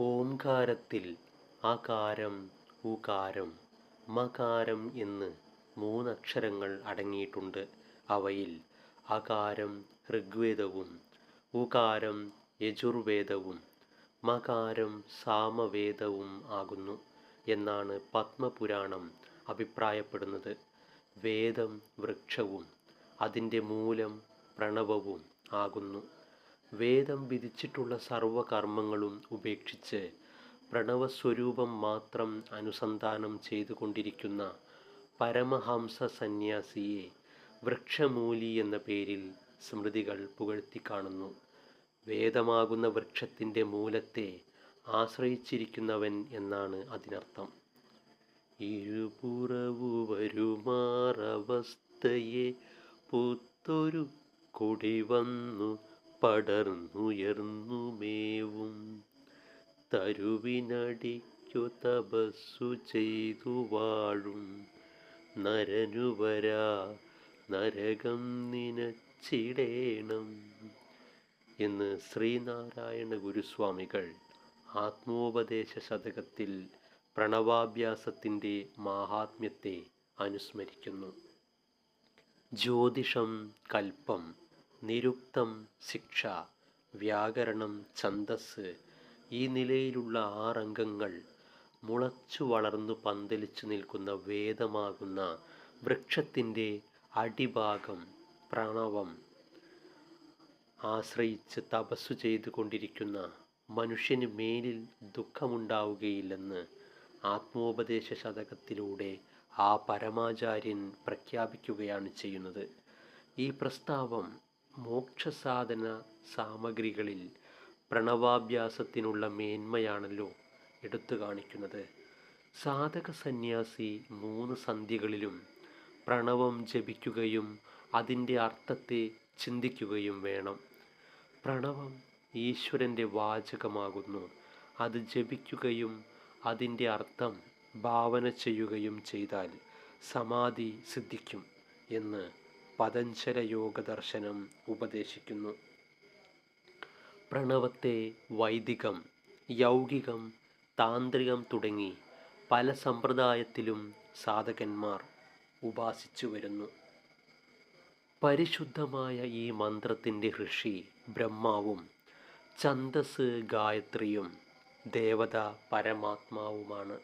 ഓംകാരത്തിൽ അകാരം ഉകാരം മകാരം എന്ന് മൂന്നക്ഷരങ്ങൾ അടങ്ങിയിട്ടുണ്ട്. അവയിൽ അകാരം ഋഗ്വേദവും ഉകാരം യജുർവേദവും മകാരം സാമവേദവും ആകുന്നു എന്നാണ് പത്മപുരാണം അഭിപ്രായപ്പെടുന്നത്. വേദം വൃക്ഷവും അതിന്റെ മൂലം പ്രണവവും ആകുന്നു. വേദം വിധിച്ചിട്ടുള്ള സർവകർമ്മങ്ങളും ഉപേക്ഷിച്ച് പ്രണവസ്വരൂപം മാത്രം അനുസന്ധാനം ചെയ്തുകൊണ്ടിരിക്കുന്ന പരമഹംസ സന്യാസിയെ വൃക്ഷമൂലി എന്ന പേരിൽ സ്മൃതികൾ പുകഴ്ത്തി കാണുന്നു. വേദമാകുന്ന വൃക്ഷത്തിന്റെ മൂലത്തെ ആശ്രയിച്ചിരിക്കുന്നവൻ എന്നാണ് അതിനർത്ഥം. ഇരുപുറവു വരുമാറവസ്ഥയെ പുത്തൊരു കൊടി വന്നു പടർന്നുയർന്നുമേവും. തരുവിനടിക്കു തപസ്സു ചെയ്തു വാഴും. നരനുവരാ നരകം നിനച്ചിടേണം. എന്ന് ശ്രീനാരായണ ഗുരുസ്വാമികൾ ആത്മോപദേശ ശതകത്തിൽ പ്രണവാഭ്യാസത്തിന്റെ മാഹാത്മ്യത്തെ അനുസ്മരിക്കുന്നു. ജ്യോതിഷം കൽപ്പം നിരുക്തം ശിക്ഷ വ്യാകരണം ഛന്ദസ്. ഈ നിലയിലുള്ള ആറംഗങ്ങൾ മുളച്ചു വളർന്നു പന്തലിച്ചു നിൽക്കുന്ന വേദമാകുന്ന വൃക്ഷത്തിന്റെ അടിഭാഗം പ്രണവം ആശ്രയിച്ച് തപസ്സു കൊണ്ടിരിക്കുന്ന മനുഷ്യന് മേലിൽ ദുഃഖമുണ്ടാവുകയില്ലെന്ന് ആത്മോപദേശ ശതകത്തിലൂടെ ആ പരമാചാര്യൻ പ്രഖ്യാപിക്കുകയാണ് ചെയ്യുന്നത്. ഈ പ്രസ്താവം മോക്ഷസാധന സാമഗ്രികളിൽ പ്രണവാഭ്യാസത്തിനുള്ള മേന്മയാണല്ലോ എടുത്തു കാണിക്കുന്നത്. സാധക സന്യാസി മൂന്ന് സന്ധികളിലും പ്രണവം ജപിക്കുകയും അതിന്റെ അർത്ഥത്തെ ചിന്തിക്കുകയും വേണം. പ്രണവം ഈശ്വരന്റെ വാചകമാകുന്നു. അത് ജപിക്കുകയും അതിന്റെ അർത്ഥം ഭാവന ചെയ്യുകയും ചെയ്താൽ സമാധി സിദ്ധിക്കും എന്ന് പതഞ്ജല യോഗ ദർശനം ഉപദേശിക്കുന്നു. പ്രണവത്തെ വൈദികം യൗകികം താന്ത്രികം തുടങ്ങി പല സമ്പ്രദായത്തിലും സാധകന്മാർ ഉപാസിച്ചു വരുന്നു. പരിശുദ്ധമായ ഈ മന്ത്രത്തിന്റെ ഋഷി ബ്രഹ്മാവും ഛന്ദസ് ഗായത്രിയും ദേവത പരമാത്മാവുമാണ്.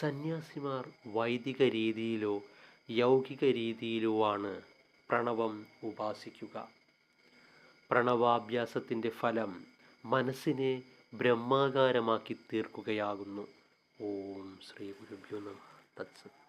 സന്യാസിമാർ വൈദിക രീതിയിലോ യൗകിക രീതിയിലോ ആണ് പ്രണവം ഉപാസിക്കുക. പ്രണവാഭ്യാസത്തിന്റെ ഫലം മനസ്സിനെ ബ്രഹ്മാകാരമാക്കി തീർക്കുകയാകുന്നു. ഓം ശ്രീ ഗുരുഭ്യോ നമ. തത്സത്